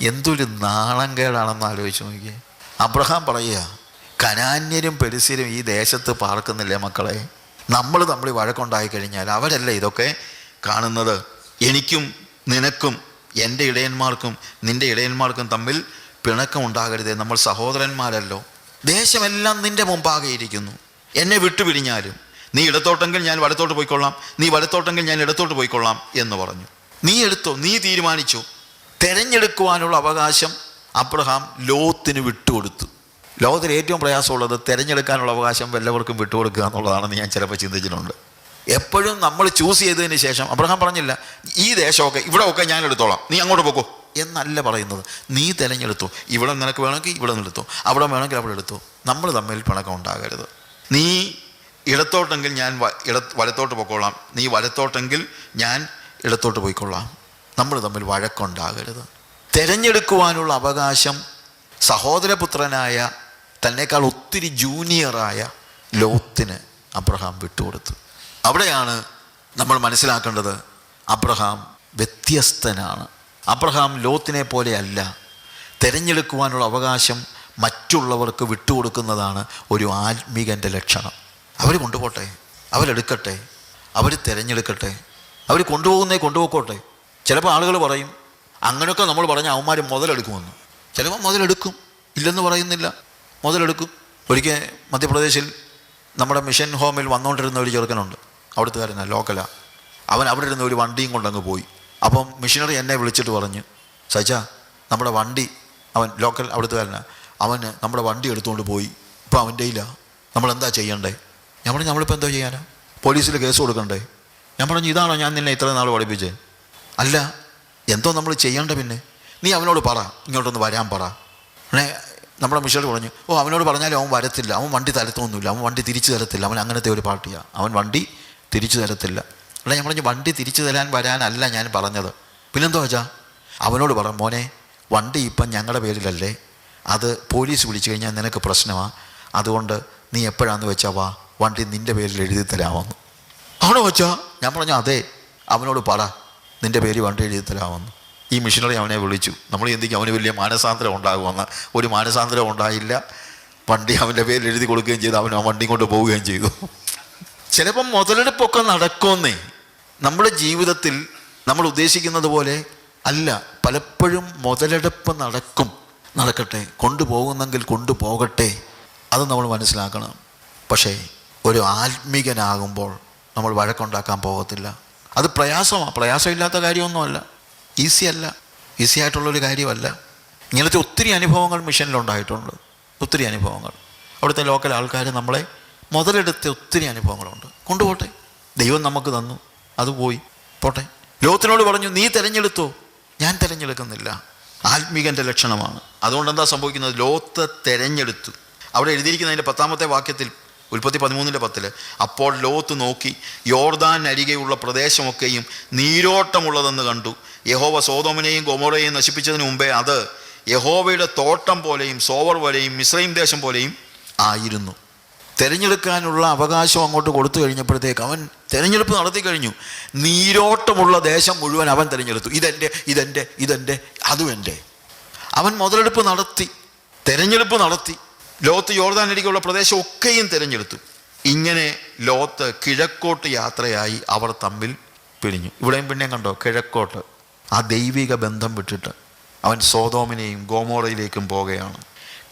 എന്തൊരു നാണംകേടാണെന്ന് ആലോചിച്ച് നോക്കിയേ. അബ്രഹാം പറയുക കനാന്യരും പെരിസിരും ഈ ദേശത്ത് പാർക്കുന്നില്ലേ മക്കളെ? നമ്മൾ തമ്മിൽ വഴക്കുണ്ടായി കഴിഞ്ഞാൽ അവരല്ലേ ഇതൊക്കെ കാണുന്നത്? എനിക്കും നിനക്കും എന്റെ ഇടയന്മാർക്കും നിന്റെ ഇടയന്മാർക്കും തമ്മിൽ പിണക്കം ഉണ്ടാകരുതേ. നമ്മൾ സഹോദരന്മാരല്ലോ. ദേശമെല്ലാം നിന്റെ മുമ്പാകെ ഇരിക്കുന്നു. എന്നെ വിട്ടുപിരിഞ്ഞാലും നീ ഇടത്തോട്ടെങ്കിൽ ഞാൻ വലത്തോട്ട് പോയിക്കൊള്ളാം നീ വലത്തോട്ടെങ്കിൽ ഞാൻ ഇടത്തോട്ട് പോയിക്കൊള്ളാം എന്ന് പറഞ്ഞു. നീ എടുത്തോ നീ തീരുമാനിച്ചു? തിരഞ്ഞെടുക്കുവാനുള്ള അവകാശം അബ്രഹാം ലോത്തിന് വിട്ടുകൊടുത്തു. ലോകത്തിൽ ഏറ്റവും പ്രയാസമുള്ളത് തിരഞ്ഞെടുക്കാനുള്ള അവകാശം വല്ലവർക്കും വിട്ടുകൊടുക്കുക എന്നുള്ളതാണെന്ന് ഞാൻ ചിലപ്പോൾ ചിന്തിച്ചിട്ടുണ്ട്. എപ്പോഴും നമ്മൾ ചൂസ് ചെയ്തതിന് ശേഷം അബ്രഹാം പറഞ്ഞില്ല ഈ ദേശമൊക്കെ ഇവിടെ ഒക്കെ ഞാൻ എടുത്തോളാം. നീ അങ്ങോട്ട് പോക്കോ. എന്നല്ല പറയുന്നത്. നീ തിരഞ്ഞെടുത്തു. ഇവിടെ നിനക്ക് വേണമെങ്കിൽ ഇവിടെ നിന്ന് എടുത്തു. അവിടെ വേണമെങ്കിൽ അവിടെ എടുത്തു. നമ്മൾ തമ്മിൽ പിണക്കം ഉണ്ടാകരുത്. നീ ഇടത്തോട്ടെങ്കിൽ ഞാൻ ഇട വലത്തോട്ട് പോയിക്കൊള്ളാം നീ വലത്തോട്ടെങ്കിൽ ഞാൻ ഇടത്തോട്ട് പോയിക്കൊള്ളാം. നമ്മൾ തമ്മിൽ വഴക്കുണ്ടാകരുത്. തിരഞ്ഞെടുക്കുവാനുള്ള അവകാശം സഹോദരപുത്രനായ തന്നെക്കാൾ ഒത്തിരി ജൂനിയറായ ലോത്തിന് അബ്രഹാം വിട്ടുകൊടുത്തു. അവിടെയാണ് നമ്മൾ മനസ്സിലാക്കേണ്ടത് അബ്രഹാം വ്യത്യസ്തനാണ്. അബ്രഹാം ലോത്തിനെ പോലെയല്ല. തിരഞ്ഞെടുക്കുവാനുള്ള അവകാശം മറ്റുള്ളവർക്ക് വിട്ടുകൊടുക്കുന്നതാണ് ഒരു ആത്മീകന്റെ ലക്ഷണം. അവർ കൊണ്ടുപോട്ടെ അവരെടുക്കട്ടെ അവർ തിരഞ്ഞെടുക്കട്ടെ അവർ കൊണ്ടുപോകുന്നേ കൊണ്ടുപോക്കോട്ടെ. ചിലപ്പോൾ ആളുകൾ പറയും അങ്ങനെയൊക്കെ നമ്മൾ പറഞ്ഞ അവന്മാർ മുതലെടുക്കുമെന്ന്. ചിലപ്പോൾ മുതലെടുക്കും. ഇല്ലെന്ന് പറയുന്നില്ല. മുതലെടുക്കും. ഒരിക്കൽ മധ്യപ്രദേശിൽ നമ്മുടെ മിഷൻ ഹോമിൽ വന്നുകൊണ്ടിരുന്ന ഒരു ചെറുക്കനുണ്ട്. അവിടുത്തുകാരനാണ് ലോക്കലാണ് അവൻ അവിടെ ഇരുന്ന ഒരു വണ്ടിയും കൊണ്ടങ്ങ് പോയി. അപ്പം മിഷനറി എന്നെ വിളിച്ചിട്ട് പറഞ്ഞു സജ നമ്മുടെ വണ്ടി അവൻ ലോക്കൽ അവിടുത്തുകാരനാണ് അവന് നമ്മുടെ വണ്ടി എടുത്തുകൊണ്ട് പോയി. ഇപ്പം അവന്റെ ഇല്ല നമ്മൾ എന്താ ചെയ്യണ്ടേ? ഞാൻ പറഞ്ഞു നമ്മളിപ്പോൾ എന്താ ചെയ്യാനാ? പോലീസിൽ കേസ് കൊടുക്കണ്ടേ? ഞാൻ പറഞ്ഞു ഇതാണോ ഞാൻ നിന്നെ ഇത്രയും നാൾ പഠിപ്പിച്ചേ? അല്ല എന്തോ നമ്മൾ ചെയ്യേണ്ട പിന്നെ. നീ അവനോട് പറ ഇങ്ങോട്ടൊന്ന് വരാൻ പറ. നമ്മുടെ മിഷോട് പറഞ്ഞു ഓ അവനോട് പറഞ്ഞാലും അവൻ വരത്തില്ല. അവൻ വണ്ടി തരത്തൊന്നുമില്ല. അവൻ വണ്ടി തിരിച്ചു തരത്തില്ല. അവൻ അങ്ങനത്തെ ഒരു പാർട്ടിയാണ് അവൻ വണ്ടി തിരിച്ചു തരത്തില്ല. അല്ല ഞാൻ പറഞ്ഞു വണ്ടി തിരിച്ചു തരാൻ വരാനല്ല ഞാൻ പറഞ്ഞത്. പിന്നെന്തോ വെച്ചാ അവനോട് പറ മോനെ വണ്ടി ഇപ്പം ഞങ്ങളുടെ പേരിലല്ലേ? അത് പോലീസ് വിളിച്ചു കഴിഞ്ഞാൽ നിനക്ക് പ്രശ്നമാണ് അതുകൊണ്ട് നീ എപ്പോഴാന്ന് വെച്ചാൽ വാ വണ്ടി നിന്റെ പേരിൽ എഴുതി തരാമെന്ന്. ആണോ വെച്ചാ? ഞാൻ പറഞ്ഞു അതെ അവനോട് പറ. നിന്റെ പേര് വണ്ടി എഴുതി തരാമെന്ന് ഈ മിഷനറി അവനെ വിളിച്ചു. നമ്മൾ ചിന്തിക്കും അവന് വലിയ മാനസാന്തരം ഉണ്ടാകുമെന്ന്. ഒരു മാനസാന്തരം ഉണ്ടായില്ല. വണ്ടി അവന്റെ പേരിൽ എഴുതി കൊടുക്കുകയും ചെയ്തു. അവൻ ആ വണ്ടി കൊണ്ട് പോവുകയും ചെയ്തു. ചിലപ്പം മുതലെടുപ്പൊക്കെ നടക്കുമെന്നേ. നമ്മുടെ ജീവിതത്തിൽ നമ്മൾ ഉദ്ദേശിക്കുന്നത് പോലെ അല്ല. പലപ്പോഴും മുതലെടുപ്പ് നടക്കും. നടക്കട്ടെ. കൊണ്ടുപോകുന്നെങ്കിൽ കൊണ്ടുപോകട്ടെ. അത് നമ്മൾ മനസ്സിലാക്കണം. പക്ഷേ ഒരു ആത്മീകനാകുമ്പോൾ നമ്മൾ വഴക്കുണ്ടാക്കാൻ പോകത്തില്ല. അത് പ്രയാസമാണ് പ്രയാസമില്ലാത്ത കാര്യമൊന്നുമല്ല. ഈസി അല്ല. ഈസി ആയിട്ടുള്ളൊരു കാര്യമല്ല. ഇങ്ങനത്തെ ഒത്തിരി അനുഭവങ്ങൾ മിഷനിലുണ്ടായിട്ടുണ്ട്. ഒത്തിരി അനുഭവങ്ങൾ. അവിടുത്തെ ലോക്കൽ ആൾക്കാർ നമ്മളെ മുതലെടുത്ത ഒത്തിരി അനുഭവങ്ങളുണ്ട്. കൊണ്ടുപോട്ടെ. ദൈവം നമുക്ക് തന്നു. അത് പോയി. പോട്ടെ. ലോകത്തിനോട് പറഞ്ഞു നീ തിരഞ്ഞെടുത്തോ? ഞാൻ തിരഞ്ഞെടുക്കുന്നില്ല. ആത്മീകന്റെ ലക്ഷണമാണ്. അതുകൊണ്ട് എന്താ സംഭവിക്കുന്നത്? ലോത്ത് തിരഞ്ഞെടുത്തു. അവിടെ എഴുതിയിരിക്കുന്നതിന്റെ പത്താമത്തെ വാക്യത്തിൽ ഉൽപ്പത്തി പതിമൂന്നിന്റെ പത്തിൽ അപ്പോൾ ലോത്ത് നോക്കി യോർദാൻ അരികെയുള്ള പ്രദേശമൊക്കെയും നീരോട്ടമുള്ളതെന്ന് കണ്ടു. യഹോവ സോതോമിനെയും ഗൊമോറയെയും നശിപ്പിച്ചതിന് മുമ്പേ അത് യഹോവയുടെ തോട്ടം പോലെയും സോവർ പോലെയും മിശ്രയും ദേശം പോലെയും ആയിരുന്നു. തിരഞ്ഞെടുക്കാനുള്ള അവകാശം അങ്ങോട്ട് കൊടുത്തു കഴിഞ്ഞപ്പോഴത്തേക്ക് അവൻ തിരഞ്ഞെടുപ്പ് നടത്തി കഴിഞ്ഞു. നീരോട്ടമുള്ള ദേശം മുഴുവൻ അവൻ തിരഞ്ഞെടുത്തു. ഇതെന്റെ ഇതെന്റെ ഇതെന്റെ അതും എന്റെ അവൻ മുതലെടുപ്പ് നടത്തി തിരഞ്ഞെടുപ്പ് നടത്തി. ലോത്ത് യോർദാനരികെയുള്ള പ്രദേശമൊക്കെയും തിരഞ്ഞെടുത്തു. ഇങ്ങനെ ലോത്ത് കിഴക്കോട്ട് യാത്രയായി അവർ തമ്മിൽ പിരിഞ്ഞു. ഇവിടെയും പിന്നെയും കണ്ടോ? കിഴക്കോട്ട്. ആ ദൈവിക ബന്ധം വിട്ടിട്ട് അവൻ സോതോമിനെയും ഗോമോറയിലേക്കും പോകുകയാണ്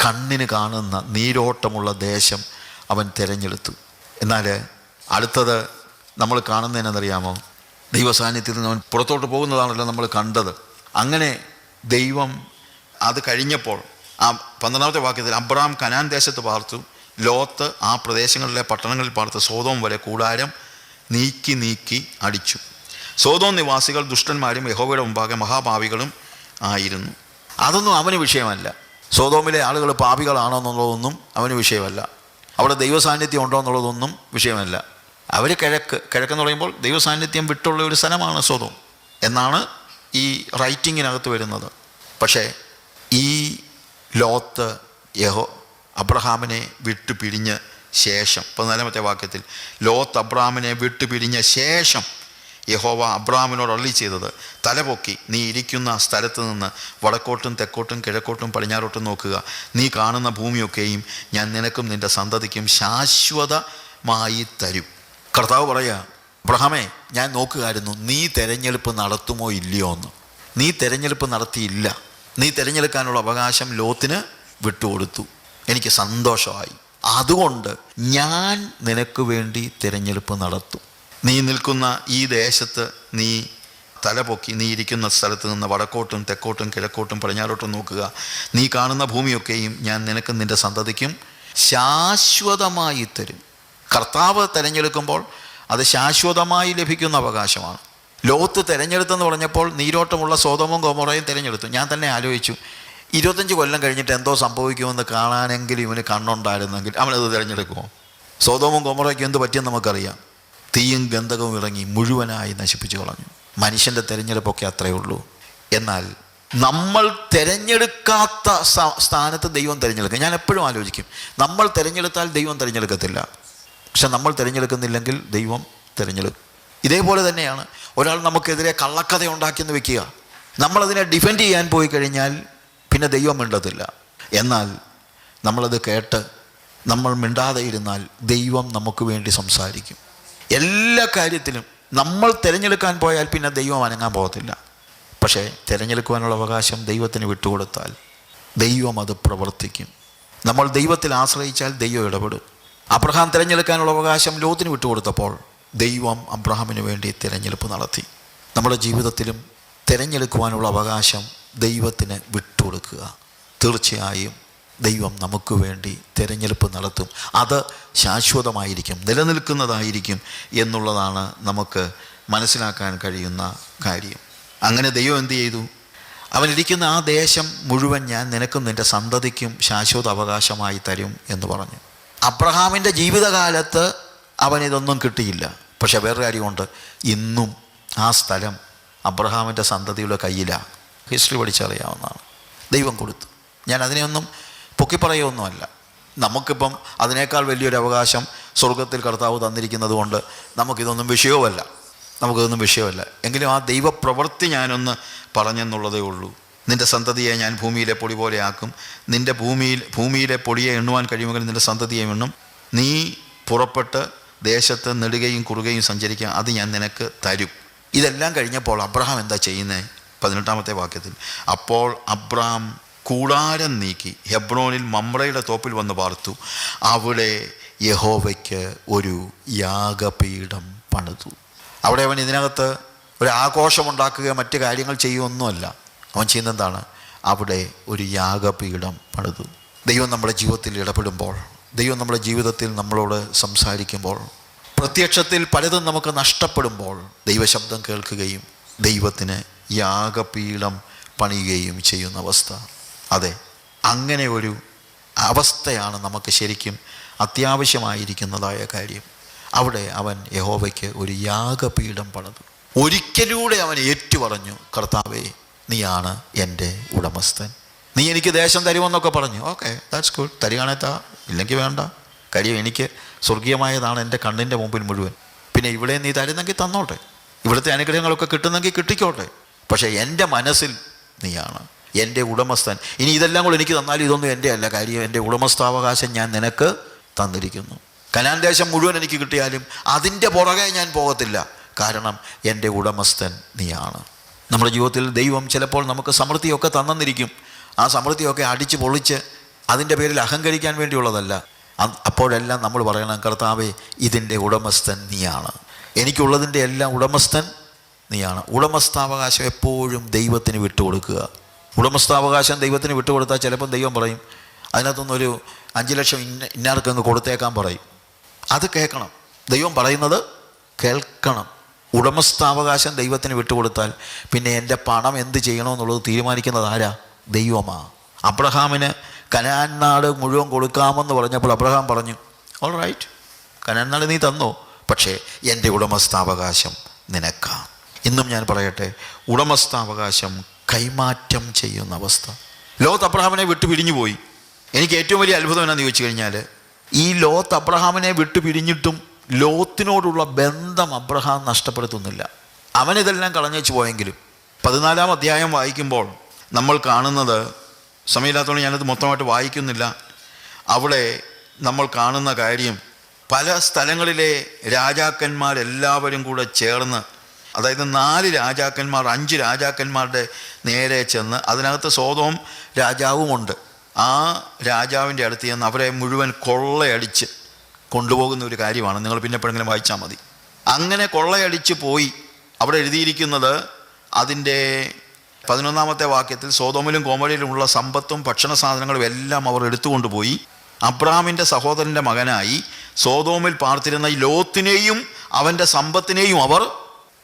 കണ്ണിന് കാണുന്ന നീരോട്ടമുള്ള ദേശം അവൻ തിരഞ്ഞെടുത്തു. എന്നാൽ അടുത്തത് നമ്മൾ കാണുന്നതിനെന്നറിയാമോ ദൈവസാന്നിധ്യത്തിൽ നിന്ന് അവൻ പുറത്തോട്ട് പോകുന്നതാണല്ലോ നമ്മൾ കണ്ടത്. അങ്ങനെ ദൈവം അത് കഴിഞ്ഞപ്പോൾ ആ പന്ത്രണ്ടാമത്തെ വാക്യത്തിൽ അബ്രാം കനാൻ ദേശത്ത് പാർത്തു. ലോത്ത് ആ പ്രദേശങ്ങളിലെ പട്ടണങ്ങളിൽ പാർത്ത് സോതോം വരെ കൂടാരം നീക്കി നീക്കി അടിച്ചു. സോതോം നിവാസികൾ ദുഷ്ടന്മാരും യഹോവയുടെ മുമ്പാകെ മഹാഭാവികളും ആയിരുന്നു. അതൊന്നും അവന് വിഷയമല്ല. സോതോമിലെ ആളുകൾ പാപികളാണോ എന്നുള്ളതൊന്നും അവന് വിഷയമല്ല. അവിടെ ദൈവസാന്നിധ്യം ഉണ്ടോ എന്നുള്ളതൊന്നും വിഷയമല്ല. അവർ കിഴക്ക് കിഴക്കെന്ന് പറയുമ്പോൾ ദൈവസാന്നിധ്യം വിട്ടുള്ള ഒരു സ്ഥലമാണ് സോതോം എന്നാണ് ഈ റൈറ്റിങ്ങിനകത്ത് വരുന്നത്. പക്ഷേ ഈ ലോത്ത് യഹോ അബ്രഹാമിനെ വിട്ടു പിരിഞ്ഞ ശേഷം പതിനാലാമത്തെ വാക്യത്തിൽ ലോത്ത് അബ്രഹാമിനെ വിട്ടുപിരിഞ്ഞ ശേഷം യഹോവ അബ്രഹാമിനോട് അള്ളി ചെയ്തത് തലപൊക്കി നീ ഇരിക്കുന്ന സ്ഥലത്ത് നിന്ന് വടക്കോട്ടും തെക്കോട്ടും കിഴക്കോട്ടും പടിഞ്ഞാറോട്ടും നോക്കുക. നീ കാണുന്ന ഭൂമിയൊക്കെയും ഞാൻ നിനക്കും നിന്റെ സന്തതിക്കും ശാശ്വതമായി തരും. കർത്താവ് പറയുക അബ്രഹാമേ ഞാൻ നോക്കുകയായിരുന്നു നീ തെരഞ്ഞെടുപ്പ് നടത്തുമോ ഇല്ലയോ എന്ന് നീ തെരഞ്ഞെടുപ്പ് നടത്തിയില്ല. നീ തിരഞ്ഞെടുക്കാനുള്ള അവകാശം ലോത്തിന് വിട്ടുകൊടുത്തു. എനിക്ക് സന്തോഷമായി. അതുകൊണ്ട് ഞാൻ നിനക്ക് വേണ്ടി തിരഞ്ഞെടുപ്പ് നടത്തും. നീ നിൽക്കുന്ന ഈ ദേശത്ത് നീ തലപൊക്കി നീ ഇരിക്കുന്ന സ്ഥലത്ത് നിന്ന് വടക്കോട്ടും തെക്കോട്ടും കിഴക്കോട്ടും പടിഞ്ഞാറോട്ടും നോക്കുക. നീ കാണുന്ന ഭൂമിയൊക്കെയും ഞാൻ നിനക്കും നിന്റെ സന്തതിക്കും ശാശ്വതമായി തരും. കർത്താവ് തിരഞ്ഞെടുക്കുമ്പോൾ അത് ശാശ്വതമായി ലഭിക്കുന്ന അവകാശമാണ്. ലോത്ത് തിരഞ്ഞെടുത്തെന്ന് പറഞ്ഞപ്പോൾ നീരോട്ടമുള്ള സ്വതമും കോമറയും തിരഞ്ഞെടുത്തു. ഞാൻ തന്നെ ആലോചിച്ചു ഇരുപത്തഞ്ച് കൊല്ലം കഴിഞ്ഞിട്ട് എന്തോ സംഭവിക്കുമെന്ന് കാണാനെങ്കിലും ഇവന് കണ്ണുണ്ടായിരുന്നെങ്കിൽ അവനത് തിരഞ്ഞെടുക്കുമോ? സ്വതവും കോമറയ്ക്കും എന്ത് പറ്റിയെന്ന് നമുക്കറിയാം. തീയും ഗന്ധകവും ഇറങ്ങി മുഴുവനായി നശിപ്പിച്ചു കളഞ്ഞു. മനുഷ്യന്റെ തിരഞ്ഞെടുപ്പൊക്കെ അത്രയേ ഉള്ളൂ. എന്നാൽ നമ്മൾ തിരഞ്ഞെടുക്കാത്ത സ്ഥാനത്ത് ദൈവം തിരഞ്ഞെടുക്കും. ഞാൻ എപ്പോഴും ആലോചിക്കും നമ്മൾ തിരഞ്ഞെടുത്താൽ ദൈവം തിരഞ്ഞെടുക്കത്തില്ല. പക്ഷെ നമ്മൾ തിരഞ്ഞെടുക്കുന്നില്ലെങ്കിൽ ദൈവം തിരഞ്ഞെടുക്കും. ഇതേപോലെ തന്നെയാണ്. ഒരാൾ നമുക്കെതിരെ കള്ളക്കഥ ഉണ്ടാക്കിയെന്ന് വെക്കുക. നമ്മളതിനെ ഡിഫെൻഡ് ചെയ്യാൻ പോയി കഴിഞ്ഞാൽ പിന്നെ ദൈവം മിണ്ടത്തില്ല. എന്നാൽ നമ്മളത് കേട്ട് നമ്മൾ മിണ്ടാതെ ഇരുന്നാൽ ദൈവം നമുക്ക് വേണ്ടി സംസാരിക്കും. എല്ലാ കാര്യത്തിലും നമ്മൾ തിരഞ്ഞെടുക്കാൻ പോയാൽ പിന്നെ ദൈവം അനങ്ങാൻ പോകത്തില്ല. പക്ഷേ തിരഞ്ഞെടുക്കുവാനുള്ള അവകാശം ദൈവത്തിന് വിട്ടുകൊടുത്താൽ ദൈവം അത് പ്രവർത്തിക്കും. നമ്മൾ ദൈവത്തിൽ ആശ്രയിച്ചാൽ ദൈവം ഇടപെടും. അബ്രഹാം തിരഞ്ഞെടുക്കാനുള്ള അവകാശം ലോത്തിന് വിട്ടുകൊടുത്തപ്പോൾ ദൈവം അബ്രഹാമിന് വേണ്ടി തിരഞ്ഞെടുപ്പ് നടത്തി. നമ്മുടെ ജീവിതത്തിലും തിരഞ്ഞെടുക്കുവാനുള്ള അവകാശം ദൈവത്തിന് വിട്ടുകൊടുക്കുക. തീർച്ചയായും ദൈവം നമുക്ക് വേണ്ടി തിരഞ്ഞെടുപ്പ് നടത്തും. അത് ശാശ്വതമായിരിക്കും നിലനിൽക്കുന്നതായിരിക്കും എന്നുള്ളതാണ് നമുക്ക് മനസ്സിലാക്കാൻ കഴിയുന്ന കാര്യം. അങ്ങനെ ദൈവം എന്തു ചെയ്തു? അവനിരിക്കുന്ന ആ ദേശം മുഴുവൻ ഞാൻ നിനക്കും നിന്റെ സന്തതിക്കും ശാശ്വത അവകാശമായി തരും എന്ന് പറഞ്ഞു. അബ്രഹാമിന്റെ ജീവിതകാലത്ത് അവനിതൊന്നും കിട്ടിയില്ല. പക്ഷെ വേറൊരു കാര്യമുണ്ട്. ഇന്നും ആ സ്ഥലം അബ്രഹാമിന്റെ സന്തതിയുടെ കയ്യിലാണ് ഹിസ്റ്ററി പഠിച്ചറിയാവുന്നതാണ്. ദൈവം കൊടുത്തു. ഞാൻ അതിനെയൊന്നും പൊക്കിപ്പറയൊന്നുമല്ല നമുക്കിപ്പം അതിനേക്കാൾ വലിയൊരു അവകാശം സ്വർഗത്തിൽ കർത്താവ് തന്നിരിക്കുന്നത് കൊണ്ട് നമുക്കിതൊന്നും വിഷയവുമല്ല നമുക്കിതൊന്നും വിഷയമല്ല. എങ്കിലും ആ ദൈവപ്രവൃത്തി ഞാനൊന്ന് പറഞ്ഞെന്നുള്ളതേ ഉള്ളൂ. നിന്റെ സന്തതിയെ ഞാൻ ഭൂമിയിലെ പൊടി പോലെ ആക്കും. നിന്റെ ഭൂമിയിൽ ഭൂമിയിലെ പൊടിയെ എണ്ണുവാൻ കഴിയുമെങ്കിൽ നിന്റെ സന്തതിയെ എണ്ണും. നീ പുറപ്പെട്ട് ദേശത്ത് നെടുകയും കുറുകയും സഞ്ചരിക്കാം അത് ഞാൻ നിനക്ക് തരും. ഇതെല്ലാം കഴിഞ്ഞപ്പോൾ അബ്രഹാം എന്താ ചെയ്യുന്നത് പതിനെട്ടാമത്തെ വാക്യത്തിൽ അപ്പോൾ അബ്രഹാം കൂടാരം നീക്കി ഹെബ്രോനിൽ മമ്രയുടെ തോപ്പിൽ വന്ന് പാർത്തു. അവിടെ യഹോവയ്ക്ക് ഒരു യാഗപീഠം പണിതു. അവിടെ അവൻ ഇതിനകത്ത് ഒരു ആഘോഷമുണ്ടാക്കുക മറ്റു കാര്യങ്ങൾ ചെയ്യുമൊന്നുമല്ല അവൻ ചെയ്യുന്നത് എന്താണ് അവിടെ ഒരു യാഗപീഠം പണിതു. ദൈവം നമ്മുടെ ജീവിതത്തിൽ ഇടപെടുമ്പോൾ ദൈവം നമ്മുടെ ജീവിതത്തിൽ നമ്മളോട് സംസാരിക്കുമ്പോൾ പ്രത്യക്ഷത്തിൽ പലതും നമുക്ക് നഷ്ടപ്പെടുമ്പോൾ ദൈവശബ്ദം കേൾക്കുകയും ദൈവത്തിന് യാഗപീഠം പണിയുകയും ചെയ്യുന്ന അവസ്ഥ. അതെ അങ്ങനെ ഒരു അവസ്ഥയാണ് നമുക്ക് ശരിക്കും അത്യാവശ്യമായിരിക്കുന്നതായ കാര്യം. അവിടെ അവൻ യഹോവയ്ക്ക് ഒരു യാഗപീഠം പണിതു. ഒരിക്കലൂടെ അവൻ ഏറ്റുപറഞ്ഞു കർത്താവേ നീയാണ് എന്റെ ഉടമസ്ഥൻ. നീ എനിക്ക് ദേശം തരുമെന്നൊക്കെ പറഞ്ഞു. ഓക്കെ ദാറ്റ്സ് ഗുഡ് തരികയാണേ താ. ഇല്ലെങ്കിൽ വേണ്ട. കാര്യം എനിക്ക് സ്വർഗീയമായതാണ് എന്റെ കണ്ണിന്റെ മുമ്പിൽ മുഴുവൻ. പിന്നെ ഇവിടെ നീ തരുന്നെങ്കിൽ തന്നോട്ടെ. ഇവിടുത്തെ അനുഗ്രഹങ്ങളൊക്കെ കിട്ടുന്നെങ്കിൽ കിട്ടിക്കോട്ടെ. പക്ഷേ എന്റെ മനസ്സിൽ നീയാണ്. എന്റെ ഉടമസ്ഥൻ. ഇനി ഇതെല്ലാം കൂടെ എനിക്ക് തന്നാലും ഇതൊന്നും എന്റെ അല്ല. കാര്യം എന്റെ ഉടമസ്ഥാവകാശം ഞാൻ നിനക്ക് തന്നിരിക്കുന്നു. കനാൻ ദേശം മുഴുവൻ എനിക്ക് കിട്ടിയാലും അതിന്റെ പുറകെ ഞാൻ പോകത്തില്ല. കാരണം എന്റെ ഉടമസ്ഥൻ നീയാണ്. നമ്മുടെ ജീവിതത്തിൽ ദൈവം ചിലപ്പോൾ നമുക്ക് സമൃദ്ധിയൊക്കെ തന്നെന്നിരിക്കും ആ സമൃദ്ധിയൊക്കെ അടിച്ച് പൊളിച്ച് അതിന്റെ പേരിൽ അഹങ്കരിക്കാൻ വേണ്ടിയുള്ളതല്ല. അപ്പോഴെല്ലാം നമ്മൾ പറയണം കർത്താവേ ഇതിന്റെ ഉടമസ്ഥൻ നീയാണ്. എനിക്കുള്ളതിന്റെ എല്ലാം ഉടമസ്ഥൻ നീയാണ്. ഉടമസ്ഥാവകാശം എപ്പോഴും ദൈവത്തിന് വിട്ടുകൊടുക്കുക. ഉടമസ്ഥാവകാശം ദൈവത്തിന് വിട്ടുകൊടുത്താൽ ചിലപ്പം ദൈവം പറയും അതിനകത്തുനിന്നൊരു അഞ്ച് ലക്ഷം ഇന്ന ഇന്നാർക്ക് അങ്ങ് കൊടുത്തേക്കാൻ പറയും. അത് കേൾക്കണം. ദൈവം പറയുന്നത് കേൾക്കണം. ഉടമസ്ഥാവകാശം ദൈവത്തിന് വിട്ടുകൊടുത്താൽ പിന്നെ എന്റെ പണം എന്ത് ചെയ്യണമെന്നുള്ളത് തീരുമാനിക്കുന്നത് ആരാ? ദൈവമാ. അബ്രഹാമിന് കനാൻ നാട് മുഴുവൻ കൊടുക്കാമെന്ന് പറഞ്ഞപ്പോൾ അബ്രഹാം പറഞ്ഞു ഓൾ റൈറ്റ് കനാൻ നാട് നീ തന്നോ? പക്ഷേ എന്റെ ഉടമസ്ഥാവകാശം നിനക്കാം. ഇന്നും ഞാൻ പറയട്ടെ ഉടമസ്ഥാവകാശം കൈമാറ്റം ചെയ്യുന്ന അവസ്ഥ. ലോത്ത് അബ്രഹാമിനെ വിട്ടു പിരിഞ്ഞു പോയി. എനിക്ക് ഏറ്റവും വലിയ അത്ഭുതം എന്നാന്ന് ചോദിച്ചു കഴിഞ്ഞാൽ ഈ ലോത്ത് അബ്രഹാമിനെ വിട്ടു പിരിഞ്ഞിട്ടും ലോത്തിനോടുള്ള ബന്ധം അബ്രഹാം നഷ്ടപ്പെടുത്തുന്നില്ല. അവനിതെല്ലാം കളഞ്ഞേച്ച് പോയെങ്കിലും പതിനാലാം അധ്യായം വായിക്കുമ്പോൾ നമ്മൾ കാണുന്നത് സമയമില്ലാത്തതുകൊണ്ട് ഞാനത് മൊത്തമായിട്ട് വായിക്കുന്നില്ല. അവിടെ നമ്മൾ കാണുന്ന കാര്യം പല സ്ഥലങ്ങളിലെ രാജാക്കന്മാരെല്ലാവരും കൂടെ ചേർന്ന് അതായത് നാല് രാജാക്കന്മാർ അഞ്ച് രാജാക്കന്മാരുടെ നേരെ ചെന്ന് അതിനകത്ത് സ്വതവും രാജാവുമുണ്ട്. ആ രാജാവിന്റെ അടുത്ത് ചെന്ന് അവരെ മുഴുവൻ കൊള്ളയടിച്ച് കൊണ്ടുപോകുന്ന ഒരു കാര്യമാണ്. നിങ്ങൾ പിന്നെ എപ്പോഴെങ്കിലും വായിച്ചാൽ മതി. അങ്ങനെ കൊള്ളയടിച്ച് പോയി. അവിടെ എഴുതിയിരിക്കുന്നത് അതിന്റെ പതിനൊന്നാമത്തെ വാക്യത്തിൽ സോതോമിലും കോമലിലുമുള്ള സമ്പത്തും ഭക്ഷണ സാധനങ്ങളും എല്ലാം അവർ എടുത്തുകൊണ്ടുപോയി. അബ്രാമിന്റെ സഹോദരന്റെ മകനായി സോതോമിൽ പാർത്തിരുന്ന ലോത്തിനെയും അവന്റെ സമ്പത്തിനെയും അവർ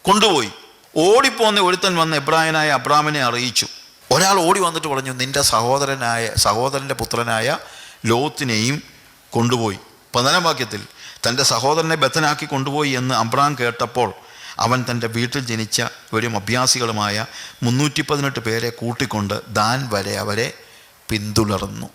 കൊണ്ടുപോയി. ഓടിപ്പോന്ന ഒരുത്തൻ വന്ന് എബ്രായനായ അബ്രാമിനെ അറിയിച്ചു. ഒരാൾ ഓടി വന്നിട്ട് പറഞ്ഞു നിന്റെ സഹോദരനായ സഹോദരന്റെ പുത്രനായ ലോത്തിനെയും കൊണ്ടുപോയി. പതിനാം വാക്യത്തിൽ തന്റെ സഹോദരനെ ബദ്ധനാക്കി കൊണ്ടുപോയി എന്ന് അബ്രാം കേട്ടപ്പോൾ അവൻ തന്റെ വീട്ടിൽ ജനിച്ച ഒരു അഭ്യാസികളുമായ മുന്നൂറ്റി പതിനെട്ട് പേരെ കൂട്ടിക്കൊണ്ട് ദാൻ വരെ അവരെ പിന്തുടർന്നു.